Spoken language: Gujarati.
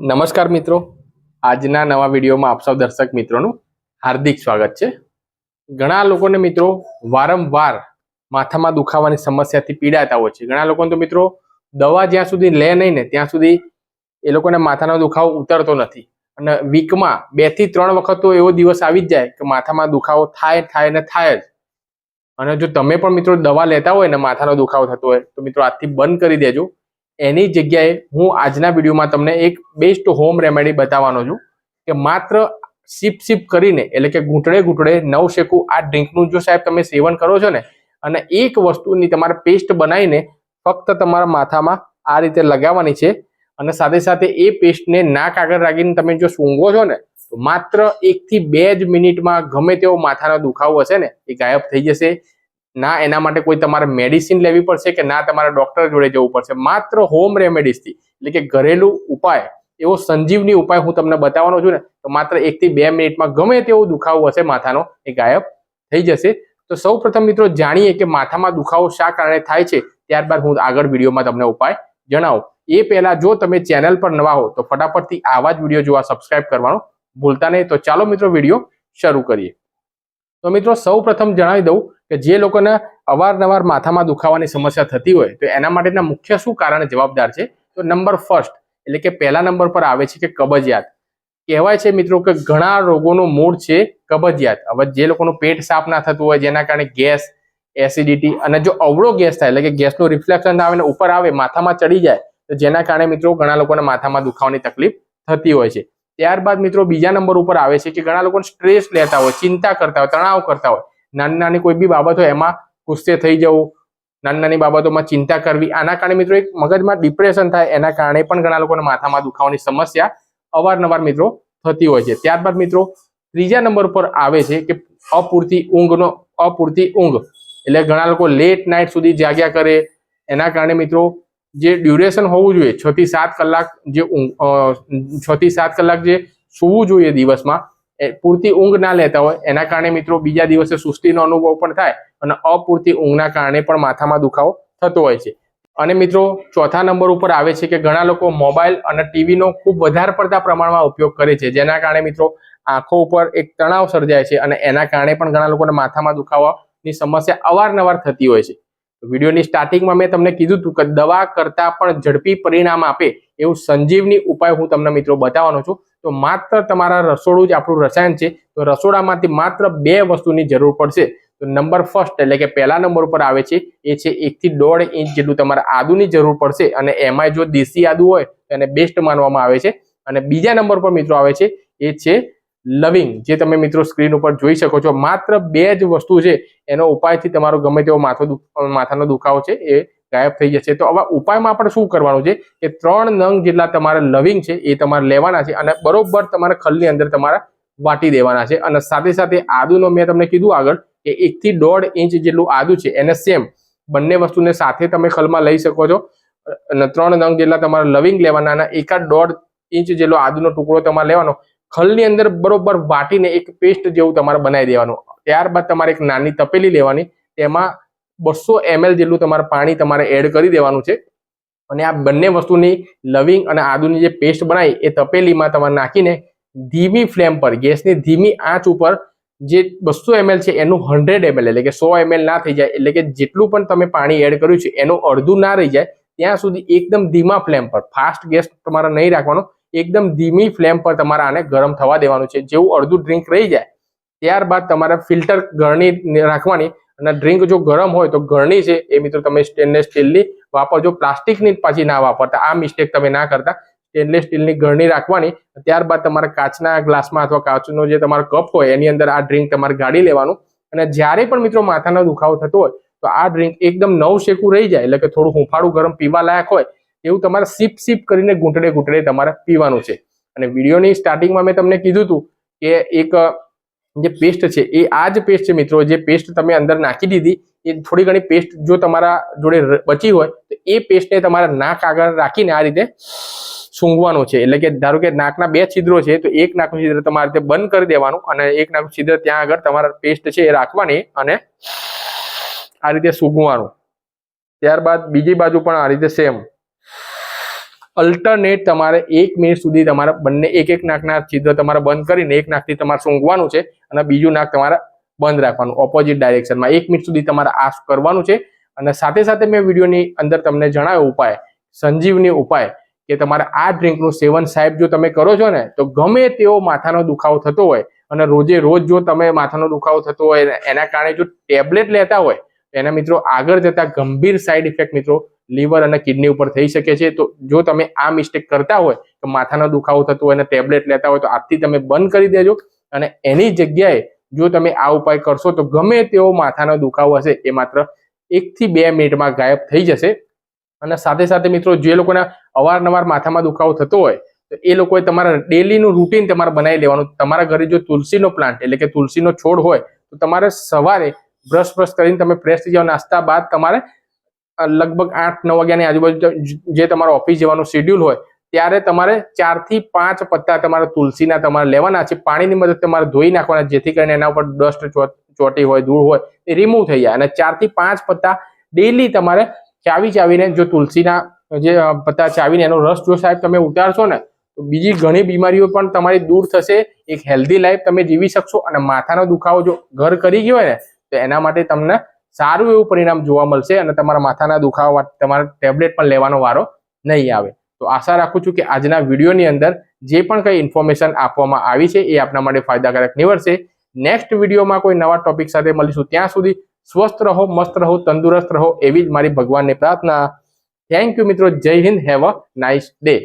નમસ્કાર મિત્રો. આજના નવા વિડીયોમાં આપ સૌ દર્શક મિત્રોનું હાર્દિક સ્વાગત છે. ઘણા લોકોને મિત્રો વારંવાર માથામાં દુખાવાની સમસ્યાથી પીડાતા હોય છે. ઘણા લોકોને તો મિત્રો દવા જ્યાં સુધી લે નહીં ને ત્યાં સુધી એ લોકોને માથાનો દુખાવો ઉતરતો નથી. અને વીકમાં બેથી ત્રણ વખત તો એવો દિવસ આવી જ જાય કે માથામાં દુખાવો થાય થાય ને થાય જ. અને જો તમે પણ મિત્રો દવા લેતા હોય ને માથાનો દુખાવો થતો હોય તો મિત્રો આજથી બંધ કરી દેજો. એની જગ્યાએ હું આજના વિડીયોમાં તમને એક બેસ્ટ હોમ રેમેડી બતાવવાનો છું કે માત્ર સીપ સીપ કરીને, એટલે કે ઘૂંટડે ઘૂંટડે નવ શેકું આ ડ્રિંકનું જો સાહેબ તમે સેવન કરો છો ને, અને એક વસ્તુની તમારે પેસ્ટ બનાવીને ફક્ત તમારા માથામાં આ રીતે લગાવવાની છે, અને સાથે સાથે એ પેસ્ટને નાક આગળ રાખીને તમે જો સૂંઘો છો ને, તો માત્ર એકથી બે જ મિનિટમાં ગમે તેવો માથાનો દુખાવો હશે ને, એ ગાયબ થઈ જશે. ના, એના માટે કોઈ તમારે મેડિસિન લેવી પડશે કે ના, તમારે ડોક્ટર જોડે જવું પડશે. માત્ર હોમ રેમેડીઝથી એટલે કે ઘરેલું ઉપાય, એવો સંજીવની ઉપાય હું તમને બતાવવાનો છું ને, તો માત્ર એકથી બે મિનિટમાં ગમે તેવો દુખાવો હશે માથાનો, એ ગાયબ થઈ જશે. તો સૌ મિત્રો જાણીએ કે માથામાં દુખાવો શા કારણે થાય છે? ત્યારબાદ હું આગળ વિડીયોમાં તમને ઉપાય જણાવું. એ પહેલા જો તમે ચેનલ પર નવા હો, તો ફટાફટથી આવા જ વીડિયો જોવા સબસ્ક્રાઇબ કરવાનું ભૂલતા નહીં. તો ચાલો મિત્રો વીડિયો શરૂ કરીએ. તો મિત્રો સૌ જણાવી દઉં કે જે લોકોને અવારનવાર માથામાં દુખાવાની સમસ્યા થતી હોય, તો એના માટેના મુખ્ય શું કારણ જવાબદાર છે? તો નંબર ફર્સ્ટ એટલે કે પહેલા નંબર પર આવે છે કે કબજિયાત. કહેવાય છે મિત્રો કે ઘણા રોગોનું મૂળ છે કબજિયાત. હવે જે લોકોનું પેટ સાફ ના થતું હોય, જેના કારણે ગેસ એસિડિટી અને જો અવળો ગેસ થાય, એટલે કે ગેસનું રિફ્લેક્શન આવે ને ઉપર આવે, માથામાં ચડી જાય, તો જેના કારણે મિત્રો ઘણા લોકોને માથામાં દુખાવાની તકલીફ થતી હોય છે. ત્યારબાદ મિત્રો બીજા નંબર ઉપર આવે છે કે ઘણા લોકો સ્ટ્રેસ લેતા હોય, ચિંતા કરતા હોય, તણાવ કરતા હોય. નાની નાની કોઈ બી બાબત એમાં ગુસ્સે થઈ જવું નાની નાની બાબતોમાં ચિંતા કરવી, આના કારણે મિત્રો એક મગજમાં ડિપ્રેશન થાય, એના કારણે પણ ઘણા લોકોને માથામાં દુખાવાની સમસ્યા અવારનવાર મિત્રો થતી હોય છે. ત્યારબાદ મિત્રો ત્રીજા નંબર પર આવે છે કે અપૂરતી ઊંઘનો, અપૂરતી ઊંઘ. એટલે ઘણા લોકો લેટ નાઇટ સુધી જાગ્યા કરે, એના કારણે મિત્રો જે ડ્યુરેશન હોવું જોઈએ છ થી સાત કલાક જે ઊંઘ છ થી સાત કલાક જે સૂવું જોઈએ દિવસમાં પૂરતી ઊંઘ ના લેતા હોય, એના કારણે મિત્રો બીજા દિવસે સુસ્તીનો અનુભવ પણ થાય અને અપૂરતી ઊંઘના કારણે પણ માથામાં દુખાવો થતો હોય છે. અને મિત્રો, ચોથા નંબર ઉપર આવે છે કે ઘણા લોકો મોબાઈલ અને ટીવીનો ખૂબ વધારે પડતા પ્રમાણમાં ઉપયોગ કરે છે, જેના કારણે મિત્રો આંખો ઉપર એક તણાવ સર્જાય છે અને એના કારણે પણ ઘણા લોકોને માથામાં દુખાવાની સમસ્યા અવારનવાર થતી હોય છે. વિડીયોની સ્ટાર્ટિંગમાં મેં તમને કીધું હતું કે દવા કરતા પણ ઝડપી પરિણામ આપે એવું સંજીવની ઉપાય હું તમને મિત્રો બતાવવાનો છું. તો માત્ર તમારા રસોડું જ આપણું રસાયણ છે, તો રસોડામાંથી માત્ર બે વસ્તુની જરૂર પડશે. તો નંબર ફર્સ્ટ એટલે કે પહેલા નંબર ઉપર આવે છે, એ છે એકથી દોઢ ઇંચ જેટલું તમારે આદુની જરૂર પડશે અને એમાંય જો દેશી આદુ હોય, તો એને બેસ્ટ માનવામાં આવે છે. અને બીજા નંબર પર મિત્રો આવે છે, એ છે લવિંગ, જે તમે મિત્રો સ્ક્રીન ઉપર જોઈ શકો છો. માત્ર બે જ વસ્તુ છે, એનો ઉપાયથી તમારો ગમે તેવો માથો માથાનો દુખાવો છે, એ ગાયબ થઈ જશે. તો આવા ઉપાયમાં આપણે શું કરવાનું છે કે ત્રણ નંગ જેટલા તમારે લવિંગ છે એ તમારે લેવાના છે અને બરોબર તમારે ખલની અંદર તમારે વાટી દેવાના છે. અને સાથે સાથે આદુનો મેં તમને કીધું આગળ કે એકથી દોઢ ઇંચ જેટલું આદુ છે એને સેમ બંને વસ્તુને સાથે તમે ખલમાં લઈ શકો છો. અને ત્રણ નંગ જેટલા તમારે લવિંગ લેવાના અને એકાદ દોઢ ઇંચ જેટલો આદુનો ટુકડો તમારે લેવાનો. ખલની અંદર બરોબર વાટીને એક પેસ્ટ જેવું તમારે બનાવી દેવાનું. ત્યારબાદ તમારે એક નાની તપેલી લેવાની. તેમાં બસો એમએલ જેટલું તમારે પાણી તમારે એડ કરી દેવાનું છે. અને આ બંને વસ્તુની લવિંગ અને આદુની જે પેસ્ટ બનાવી એ તપેલીમાં તમારે નાખીને ધીમી ફ્લેમ પર, ગેસની ધીમી આંચ ઉપર જે બસો એમએલ છે એનું હંડ્રેડ એમએલ એટલે કે સો એમએલ ના થઈ જાય, એટલે કે જેટલું પણ તમે પાણી એડ કર્યું છે એનું અડધું ના રહી જાય, ત્યાં સુધી એકદમ ધીમા ફ્લેમ પર ફાસ્ટ ગેસ તમારે નહીં રાખવાનો, એકદમ ધીમી ફ્લેમ પર તમારે આને ગરમ થવા દેવાનું છે. જેવું અડધું ડ્રિંક રહી જાય, ત્યારબાદ તમારે ફિલ્ટર ગરણી રાખવાની અને ડ્રિંક જો ગરમ હોય તો ગરણી છે એ મિત્રો તમે સ્ટેનલેસ સ્ટીલની વાપરજો. પ્લાસ્ટિકની પાછી ના વાપરતા. આ મિસ્ટેક તમે ના કરતા. સ્ટેનલેસ સ્ટીલની ગરણી રાખવાની. ત્યારબાદ તમારે કાચના ગ્લાસમાં અથવા કાચનો જે તમારો કપ હોય, એની અંદર આ ડ્રિંક તમારે ગાળી લેવાનું. અને જ્યારે પણ મિત્રો માથાનો દુખાવો થતો હોય, તો આ ડ્રિંક એકદમ નવ શેકું રહી જાય. એટલે કે થોડું હુંફાળું ગરમ પીવા લાયક હોય, એવું તમારે સીપ સીપ કરીને ઘૂંટડે ઘૂંટડે તમારે પીવાનું છે. અને વિડીયોની સ્ટાર્ટિંગમાં મેં તમને કીધું હતું કે એક જે પેસ્ટ છે, એ આ જ પેસ્ટ છે મિત્રો, જે પેસ્ટ તમે અંદર નાખી દીધી, એ થોડી ઘણી પેસ્ટ જો તમારા જોડે બચી હોય, તો એ પેસ્ટને તમારા નાક આગળ રાખીને આ રીતે સૂંઘવાનું છે. એટલે કે ધારો કે નાકના બે છિદ્રો છે, તો એક નાકનું છિદ્ર તમારે બંધ કરી દેવાનું અને એક નાકનું છિદ્ર ત્યાં આગળ તમારા પેસ્ટ છે એ રાખવાની અને આ રીતે સૂંઘવાનું. ત્યારબાદ બીજી બાજુ પણ આ રીતે સેમ અલ્ટરનેટ તમારે એક મિનિટ સુધી તમારે બંને એક એક નાકના છિદ્ર તમારે બંધ કરીને એક નાકથી તમારે સૂંઘવાનું છે અને બીજું નાક તમારે બંધ રાખવાનું ઓપોઝિટ ડાયરેક્શનમાં એક મિનિટ સુધી તમારે આ કરવાનું છે. અને સાથે સાથે મેં વિડીયોની અંદર તમને જણાવ્યો ઉપાય, સંજીવની ઉપાય કે તમારે આ ડ્રિંકનું સેવન સાહેબ જો તમે કરો છો ને, તો ગમે તેવો માથાનો દુખાવો થતો હોય અને રોજે રોજ જો તમે માથાનો દુખાવો થતો હોય એના કારણે જો ટેબ્લેટ લેતા હોય એના મિત્રો આગળ જતા ગંભીર સાઈડ ઇફેક્ટ મિત્રો લીવર અને કિડની ઉપર થઈ શકે છે. તો જો તમે આ મિસ્ટેક કરતા હોય, તો માથાનો દુખાવો થતો હોય અને ટેબ્લેટ લેતા હોય, તો આજથી તમે બંધ કરી દેજો. અને એની જગ્યાએ જો તમે આ ઉપાય કરશો, તો ગમે તેવો માથાનો દુખાવો હશે, એ માત્ર એકથી બે મિનિટમાં ગાયબ થઈ જશે. અને સાથે સાથે મિત્રો, જે લોકોના અવારનવાર માથામાં દુખાવો થતો હોય, તો એ લોકોએ તમારા ડેલીનું રૂટીન તમારે બનાવી લેવાનું. તમારા ઘરે જો તુલસીનો પ્લાન્ટ, એટલે કે તુલસીનો છોડ હોય, તો તમારે સવારે બ્રશ બ્રશ કરીને તમે ફ્રેશ થઈ જાઓ. નાસ્તા બાદ તમારે લગભગ આઠ, નવ વાગ્યાની આજુબાજુ જે તમારો ઓફિસ જવાનું શેડ્યુલ હોય, ત્યારે તમારે ચારથી પાંચ પત્તા તમારે તુલસીના તમારે લેવાના છે. પાણીની મદદ તમારે ધોઈ નાખવાના, જેથી કરીને એના ઉપર ડસ્ટ ચોટી હોય, ધૂળ હોય, એ રિમૂવ થઈ જાય. અને ચારથી પાંચ પત્તા ડેલી તમારે ચાવી ચાવીને જો તુલસીના જે પત્તા ચાવીને એનો રસ જો સાહેબ તમે ઉતારશો ને, તો બીજી ઘણી બીમારીઓ પણ તમારી દૂર થશે. એક હેલ્ધી લાઈફ તમે જીવી શકશો અને માથાનો દુખાવો જો ઘર કરી ગયો હોય ને, તો એના માટે તમને સારું એવું પરિણામ જોવા મળશે અને તમારા માથાના દુખાવા તમારે ટેબ્લેટ પણ લેવાનો વારો નહીં આવે. તો આશા રાખું છું કે આજના વિડીયોની અંદર જે પણ કંઈ ઇન્ફોર્મેશન આપવામાં આવી છે એ આપના માટે ફાયદાકારક નીવડશે. નેક્સ્ટ વિડીયોમાં કોઈ નવા ટોપિક સાથે મળીશું. ત્યાં સુધી સ્વસ્થ રહો, મસ્ત રહો, તંદુરસ્ત રહો એવી જ મારી ભગવાનની પ્રાર્થના. થેન્ક યુ મિત્રો. Jai Hind. Have a nice day